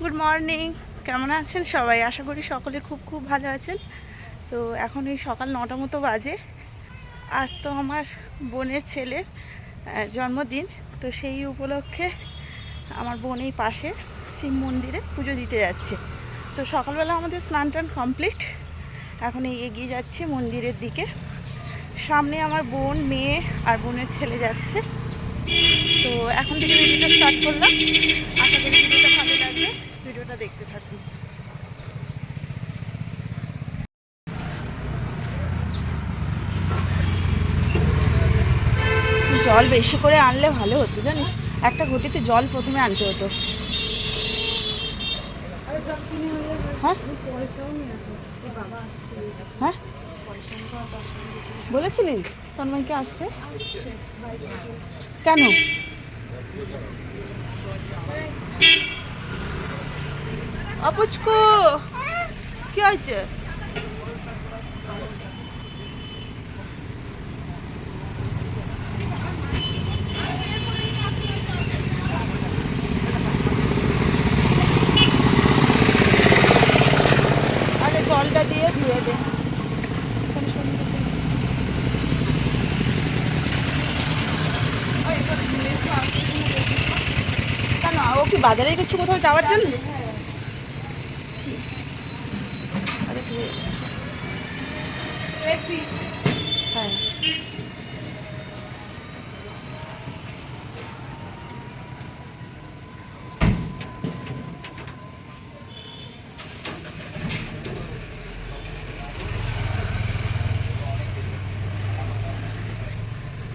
Good morning কেমন আছেন সবাই? আশা করি সকলে খুব খুব ভালো আছেন। তো এখন এই সকাল নটা মতো বাজে। আজ তো আমার বোনের ছেলের জন্মদিন। তো সেই উপলক্ষে আমার বোন এই পাশে শিব মন্দিরে পুজো দিতে যাচ্ছে। তো সকালবেলা আমাদের স্নান টান কমপ্লিট এখন এই এগিয়ে যাচ্ছি মন্দিরের দিকে। সামনে আমার বোন, মেয়ে আর বোনের ছেলে যাচ্ছে। তো এখন থেকে ভিডিওটা স্টার্ট করলাম। আশা করি ভিডিওটা ভালো লাগবে। ভিডিওটা দেখতে থাকুন। জল বেশি করে আনলে ভালো হতো, জানিস? একটা ঘটিতে জল প্রথমে আনতে হতো। হ্যাঁ? হ্যাঁ? তন্ময়কে আসতে? কেন? অপুচকু কি হয়েছে? জলটা দিয়ে ধুয়ে দে। কেন ও কি বাজারে গেছে কোথাও যাওয়ার জন্য আরে ধুয়ে আসো। হ্যাঁ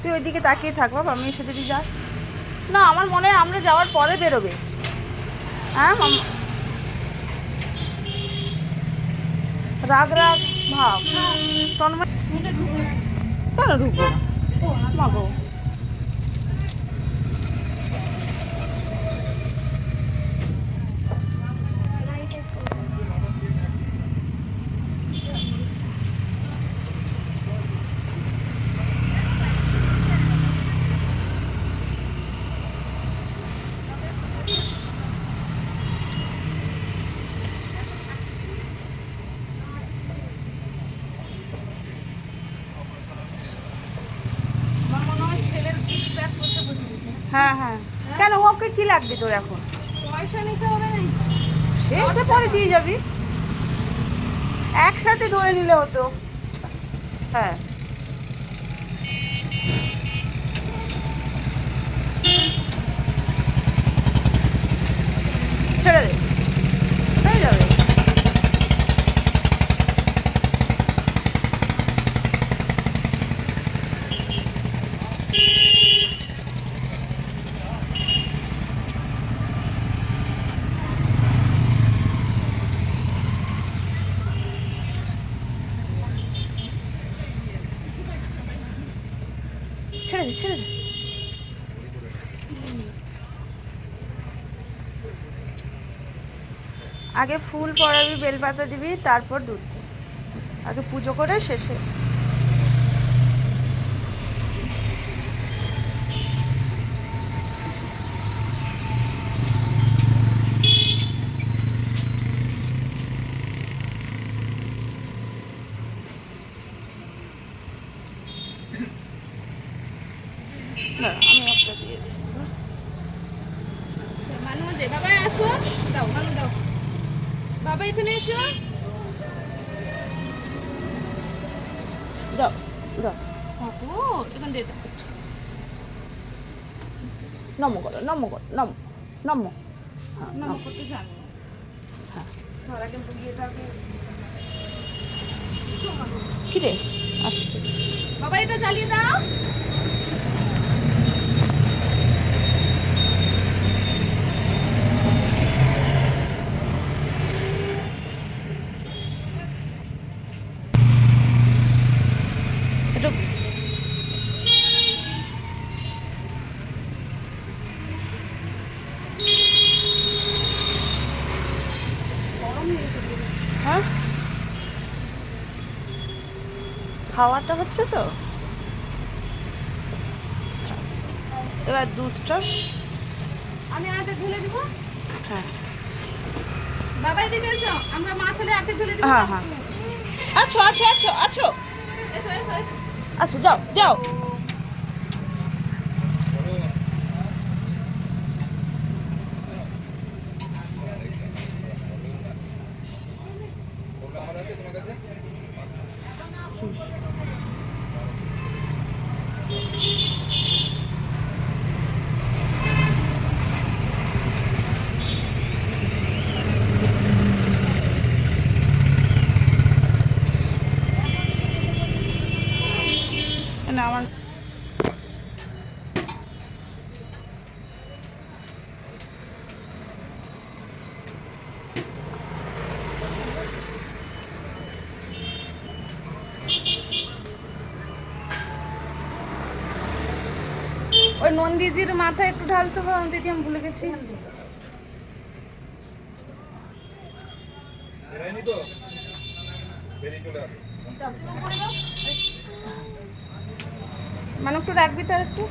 তুই ওইদিকে তাকিয়ে থাক বাবা আমি এসে যদি যাস না আমার মনে হয় আমরা যাওয়ার পরে বেরোবে। হ্যাঁ রাগ রাগ। မဟုတ်တော်မတော်လို့ဘူးမဟုတ် হ্যাঁ হ্যাঁ। কেন ওকে কি লাগবে তোর এখন? পয়সা নিতে হবে না সে সে পরে দিয়ে যাবি। একসাথে ধরে নিলে হতো। হ্যাঁ। ছেড়ে দে হয়ে যাবে ছেড়ে দে ছেড়ে দে। আগে ফুল পরাবি, বেলপাতা দিবি, তারপর দুধ আগে পুজো করে শেষে দাঁড়া, আমি একটা দিয়ে দিই মানু দে বাবা আসো দাও মানু দাও বাবা এখানে এসো দাও দাও ঠাকুর এখানে দে দাও নম করো নম করো নম নম হ্যাঁ নম করতে জানি হ্যাঁ ধর আগে ইয়েটাকে কি রে আসতে বাবা এটা জ্বালিয়ে দাও একটু হ্যাঁ খাওয়াটা হচ্ছে তো? এবার দুধটা। আমি আটে ঢেলে দিব? হ্যাঁ। বাবা এদিকে এসো। আমরা মা ছেলে আটে ঢেলে দিব। হ্যাঁ হ্যাঁ। আচ্ছা আচ্ছা আচ্ছা আচ্ছা এসো এসো এসো। আছো যাও যাও না আমার নন্দীজির মাথায় একটু ঢালতে হবে দিদি আমি ভুলে গেছি। মানে একটু রাখবি তার একটু?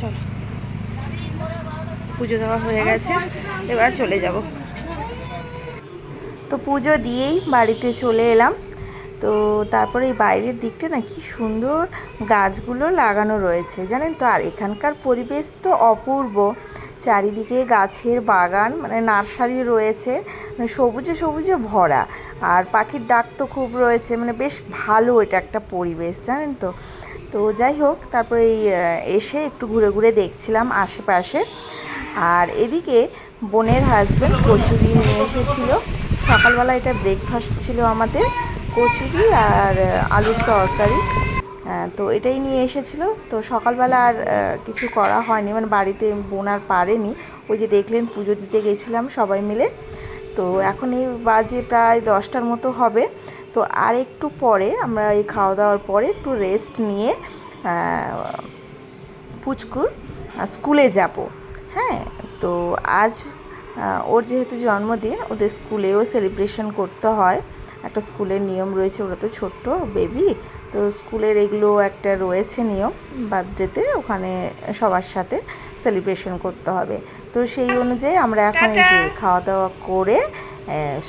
চলো। পুজো দেওয়া হয়ে গেছে এবার চলে যাব। তো পুজো দিয়েই বাড়িতে চলে এলাম। তো তারপরে এই বাইরের দিকটা না কি সুন্দর গাছগুলো লাগানো রয়েছে, জানেন তো? আর এখানকার পরিবেশ তো অপূর্ব। চারিদিকে গাছের বাগান মানে নার্সারি রয়েছে মানে সবুজে সবুজে ভরা। আর পাখির ডাক তো খুব রয়েছে মানে বেশ ভালো এটা একটা পরিবেশ, জানেন তো? তো যাই হোক, তারপরে এই এসে একটু ঘুরে ঘুরে দেখছিলাম আশেপাশে। আর এদিকে বোনের হাজব্যান্ড কচুরি নিয়ে এসেছিল। সকালবেলা এটা ব্রেকফাস্ট ছিল আমাদের, কচুরি আর আলুর তরকারি। তো এটাই নিয়ে এসেছিল। তো সকালবেলা আর কিছু করা হয়নি। মানে বাড়িতে বোন আর পারেনি। ওই যে দেখলেন, পুজো দিতে গেছিলাম সবাই মিলে। তো এখন এই বাজে প্রায় দশটার মতো হবে। তো আর একটু পরে আমরা এই খাওয়া দাওয়ার পরে একটু রেস্ট নিয়ে পুচকুর স্কুলে যাব। হ্যাঁ তো আজ ওর যেহেতু জন্মদিন ওদের স্কুলেও সেলিব্রেশন করতে হয়। একটা স্কুলের নিয়ম রয়েছে ওরা তো ছোট্ট বেবি তো স্কুলের এগুলো একটা রয়েছে নিয়ম বার্থডেতে ওখানে সবার সাথে সেলিব্রেশন করতে হবে। তো সেই অনুযায়ী আমরা এখন এই যে খাওয়া দাওয়া করে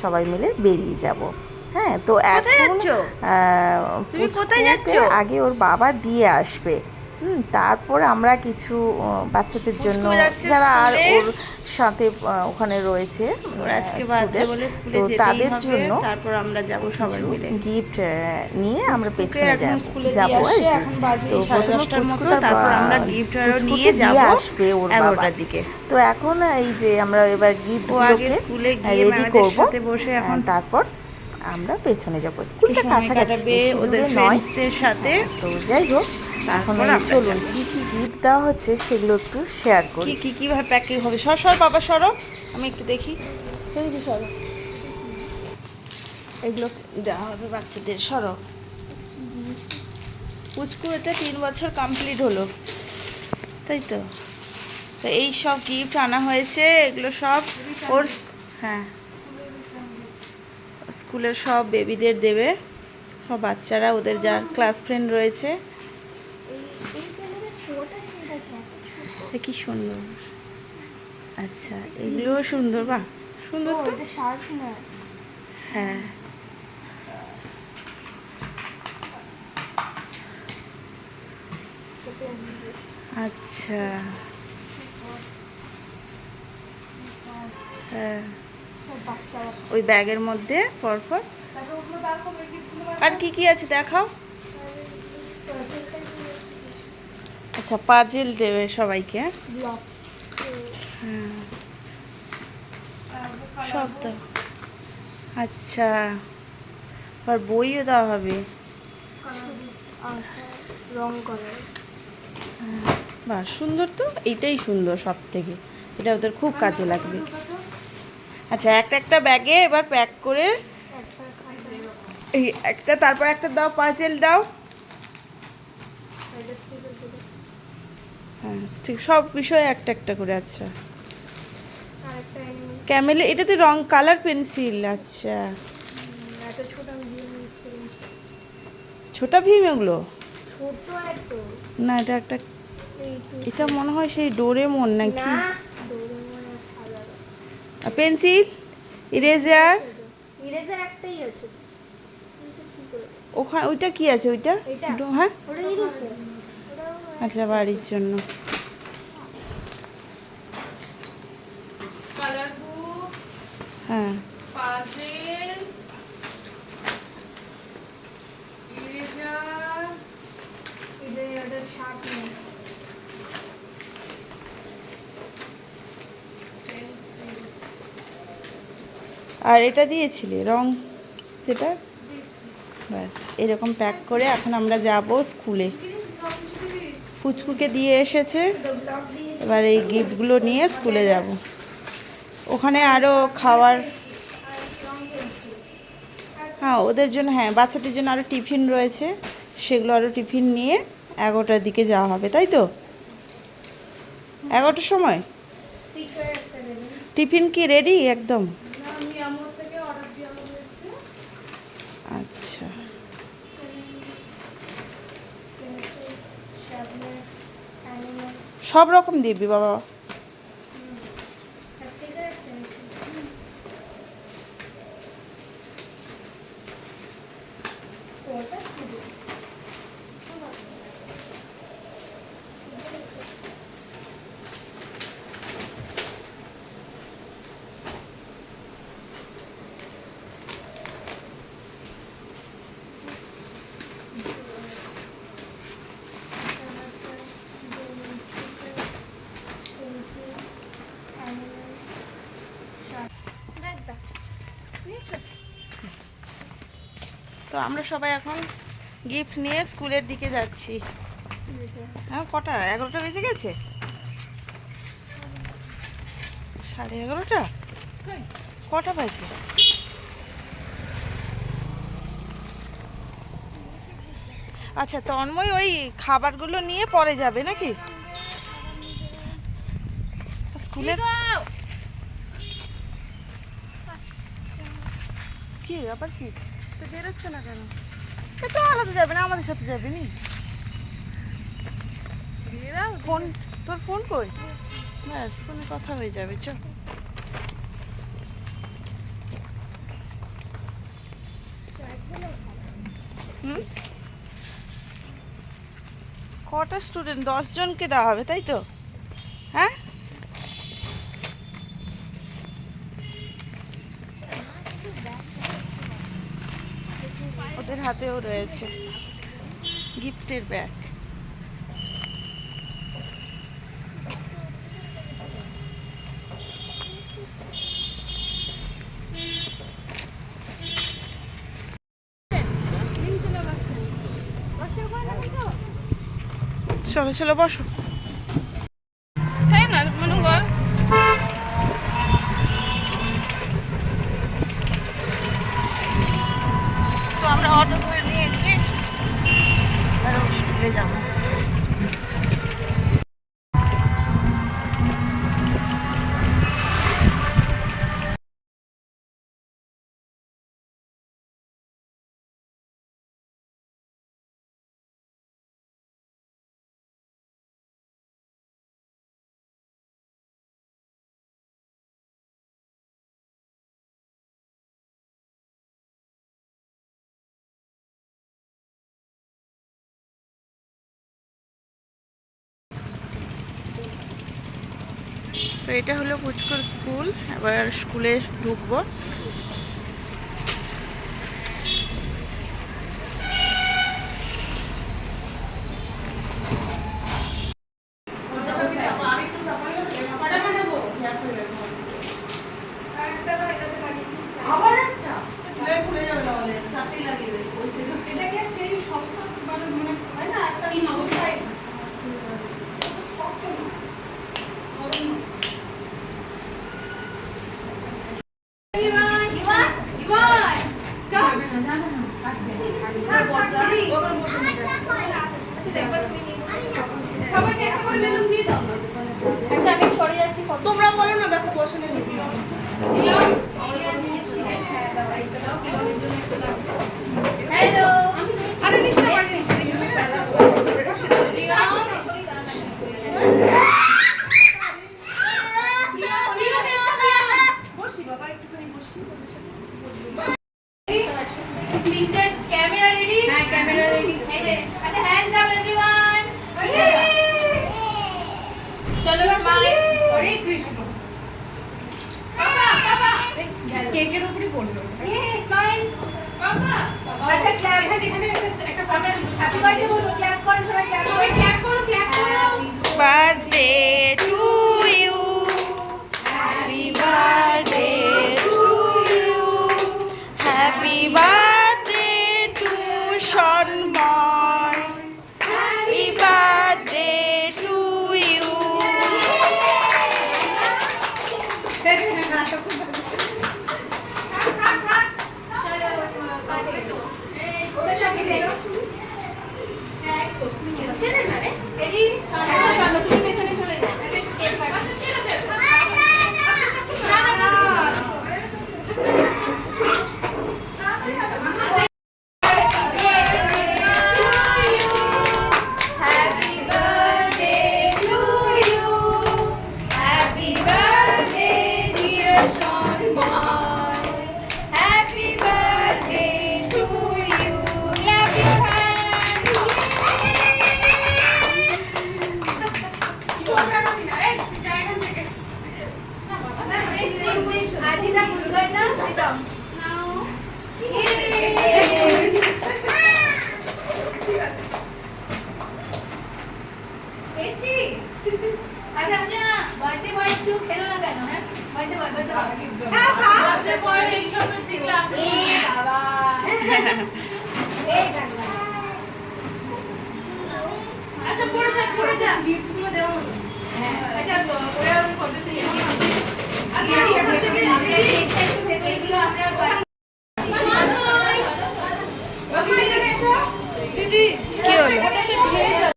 সবাই মিলে বেরিয়ে যাব। হ্যাঁ তো এখন? আগে ওর বাবা দিয়ে আসবে। হুম তারপর আমরা কিছু বাচ্চাদের জন্য যারা আর ওর সাথে ওখানে রয়েছে তো তাদের জন্য তারপর আমরা যাব সবাই মিলে। গিফট নিয়ে আমরা পেছনে যাব তো প্রথমে তারপর আমরা আরও নিয়ে যাব আসবে ওর বাবা। এগারোটার দিকে। তো এখন এই যে আমরা এবার গিফট ও স্কুলে গিয়ে রেডি করব। সাথে বসে এখন তারপর আমরা পেছনে যাব। স্কুলটা কাছাকাছি ওদের দূরে ফ্রেন্ডসদের সাথে। তো যাই হোক এখন চলুন। কি কি গিফট দেওয়া হচ্ছে সেগুলো একটু শেয়ার করি। কি কীভাবে প্যাকিং হবে? সর সর বাবা সরো। আমি একটু দেখি। এদিকে সরো। এগুলো দেওয়া হবে বাচ্চাদের সরো। পুচকু এটা তিন বছর কমপ্লিট হলো। তাই তো? তো এই সব গিফট আনা হয়েছে এগুলো সব ওর হ্যাঁ। স্কুলের সব বেবিদের দেবে। সব বাচ্চারা, ওদের যার ক্লাস ফ্রেন্ড রয়েছে। কি সুন্দর। আচ্ছা এগুলোও সুন্দর, বাহ, সুন্দর তো? হ্যাঁ। আচ্ছা। হ্যাঁ। ওই ব্যাগের মধ্যে পরপর। আর কি কি আছে দেখাও। আচ্ছা পাজেল দেবে সবাইকে। হ্যাঁ? হ্যাঁ সব দাও। আচ্ছা আর বইও দেওয়া হবে। করা বাহ, সুন্দর তো। এইটাই সুন্দর সব থেকে এটা ওদের খুব কাজে লাগবে। আচ্ছা একটা একটা ব্যাগে এবার প্যাক করে এই একটা তারপর একটা দাও পাঁচেল দাও। হ্যাঁ ঠিক সব বিষয়ে একটা একটা করে আচ্ছা। ক্যামেলে এটাতে রং কালার পেন্সিল আচ্ছা। ছোটা ভীম এগুলো? না এটা একটা এটা মনে হয় সেই ডোরে মন নাকি না ডোরেমন আর সাদা পেন্সিল ইরেজার ইরেজার একটাই আছে। ওখানে ওইটা কি আছে ওইটা? হ্যাঁ? আচ্ছা বাড়ির জন্য কালার বুক হ্যাঁ পাজেল ইরেজার ইরেজার শার্প নেই পেন্সিল আর এটা দিয়েছিলে, রং যেটা? ব্যাস, এরকম প্যাক করে এখন আমরা যাব স্কুলে ফুচকুকে দিয়ে এসেছে, এবার এই গিফটগুলো নিয়ে স্কুলে যাব। ওখানে আরও খাওয়ার হ্যাঁ ওদের জন্য হ্যাঁ বাচ্চাদের জন্য আরও টিফিন রয়েছে। সেগুলো আরও টিফিন নিয়ে এগারোটার দিকে যাওয়া হবে, তাই তো? এগারোটার সময়? টিফিন কি রেডি একদম না আমি আমার থেকে অর্ডার দেওয়া হয়েছে আচ্ছা পেন্সিল শার্পনার অ্যানিমেল সব রকম দিবি বাবা স্টিকার একটা দেবেন। কোনটা ছিল তো আমরা সবাই এখন গিফট নিয়ে স্কুলের দিকে যাচ্ছি। হ্যাঁ কটা? এগারোটা বেজে গেছে? সাড়ে এগারোটা? কটা বাজে? আচ্ছা তন্ময় ওই খাবারগুলো নিয়ে পরে যাবে নাকি? স্কুলের কি আবার কি? সে বেরোচ্ছে না কেন? তো আলাদা যাবে না আমাদের সাথে যাবে নি? ফোন তোর ফোন কই? ব্যাস ফোনে কথা হয়ে যাবে চ। কটা স্টুডেন্ট জনকে দেওয়া হবে তাই তো? হ্যাঁ ওদের হাতেও রয়েছে। গিফটের ব্যাগ। চলো চলো বসো। আর স্কুলে তো এটা হলো পুচকুর স্কুল এবার স্কুলে ঢুকবো। আচ্ছা দিদি কি হলো?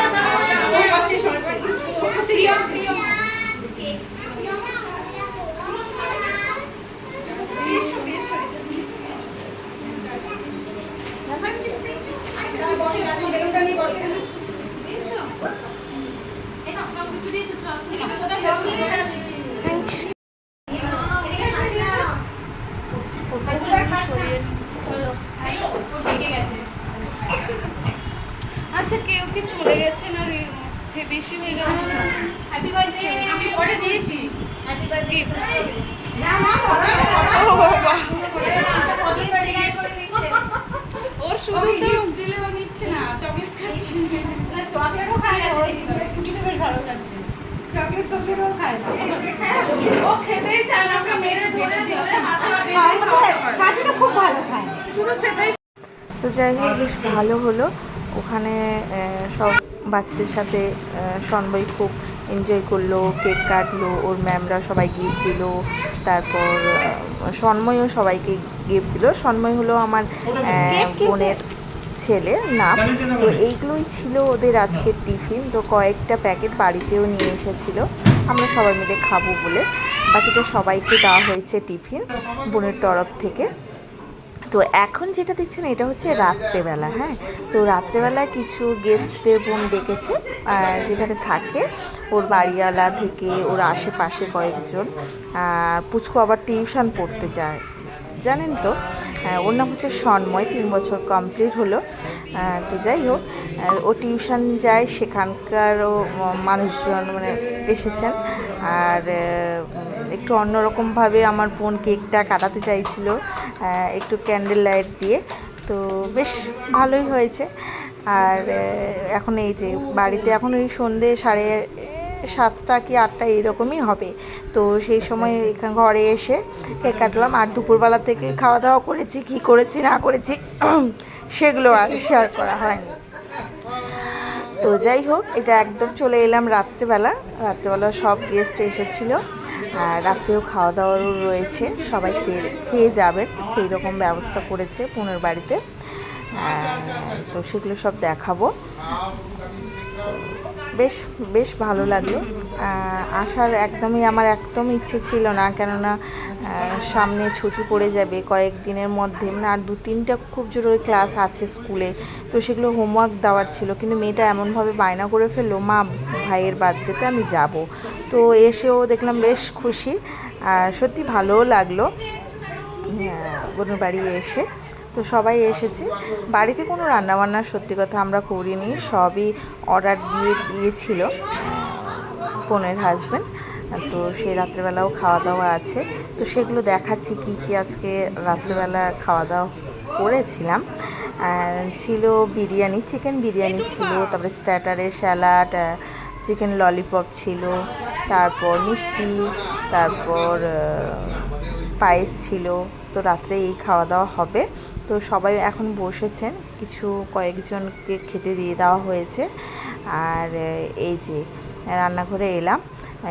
আচ্ছা কেউ কি চলে গেছে? না বেশি হয়ে গেল আমি করে দিয়েছি ওর শুধু তো দিলেও নিচ্ছে না চকলেট খাচ্ছে। ও খেতেই চায় না ওকে মেরে ধরে ধরে হাতে শুধু সেটাই। তো যাই হোক বেশ ভালো হলো। ওখানে সব বাচ্চাদের সাথে সন্বয় খুব এনজয় করল কেক কাটলো ওর ম্যামরা সবাই গিফট দিল তারপর সন্ময়ও সবাইকে গিফট দিল। সন্ময় হলো আমার বোনের ছেলে নাম তো এইগুলোই ছিল ওদের আজকের টিফিন। তো কয়েকটা প্যাকেট বাড়িতেও নিয়ে এসেছিল। আমরা সবাই মিলে খাব বলে। বাকিটা সবাইকে দেওয়া হয়েছে টিফিন বোনের তরফ থেকে। তো এখন যেটা দেখছেন, এটা হচ্ছে রাত্রেবেলা হ্যাঁ? তো রাত্রেবেলা কিছু গেস্টদের বোন ডেকেছে যেখানে থাকে ওর বাড়িওয়ালা থেকে ওর আশেপাশে কয়েকজন। পুচকু আবার টিউশন পড়তে যায়। জানেন তো? ওর নাম হচ্ছে সন্ময়, তিন বছর কমপ্লিট হলো। তো যাই হোক ও টিউশন যায়, সেখানকারও মানুষজন মানে এসেছেন। আর একটু অন্যরকমভাবে আমার বোন কেকটা কাটাতে চাইছিল একটু ক্যান্ডেল লাইট দিয়ে। তো বেশ ভালোই হয়েছে। আর এখন এই যে বাড়িতে এখন ওই সন্ধে সাড়ে সাতটা কি আটটা এরকমই হবে। তো সেই সময় এখানে ঘরে এসে কেক কাটলাম আর দুপুরবেলা থেকে খাওয়া দাওয়া করেছি, কি করেছি, না করেছি, সেগুলো আর শেয়ার করা হয়নি। তো যাই হোক, এটা একদম চলে এলাম রাত্রেবেলা। রাত্রেবেলা সব গেস্ট এসেছিল আর রাত্রেও খাওয়া দাওয়ারও রয়েছে, সবাই খেয়ে খেয়ে যাবেন সেই রকম ব্যবস্থা করেছে পুনের বাড়িতে। তো সেগুলো সব দেখাবো। বেশ বেশ ভালো লাগল। আসার একদমই আমার একদম ইচ্ছে ছিল না, কেননা সামনে ছুটি পড়ে যাবে কয়েকদিনের মধ্যে। মানে আর দু তিনটা খুব জরুরি ক্লাস আছে স্কুলে, তো সেগুলো হোমওয়ার্ক দেওয়ার ছিল। কিন্তু মেয়েটা এমনভাবে বায়না করে ফেলল, মা, ভাইয়ের বার্থডেতে আমি যাব। তো এসেও দেখলাম বেশ খুশি। আর সত্যি ভালোও লাগল। বোনের বাড়ি এসে। তো সবাই এসেছে। বাড়িতে কোনো রান্নাবান্না সত্যি কথা আমরা করিনি, সবই অর্ডার দিয়ে দিয়েছিল বোনের হাজব্যান্ড তো সেই রাত্রেবেলাও খাওয়া দাওয়া আছে। তো সেগুলো দেখাচ্ছি কি কি আজকে রাত্রেবেলা খাওয়া দাওয়া করেছিলাম ছিল বিরিয়ানি চিকেন বিরিয়ানি ছিল, তারপরে স্ট্যাটারে স্যালাড চিকেন ললিপপ ছিল, তারপর মিষ্টি, তারপর পায়েস ছিল। তো রাত্রে এই খাওয়া দাওয়া হবে। তো সবাই এখন বসেছেন। কিছু কয়েকজনকে খেতে দিয়ে দেওয়া হয়েছে। আর এই যে রান্নাঘরে এলাম।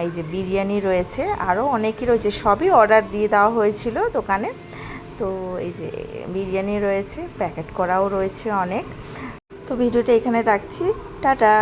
এই যে বিরিয়ানি রয়েছে, আরও অনেকই রয়েছে। সবই অর্ডার দিয়ে দেওয়া হয়েছিল দোকানে। তো এই যে বিরিয়ানি রয়েছে, প্যাকেট করাও রয়েছে অনেক। তো ভিডিওটা এখানে রাখছি। টাটা!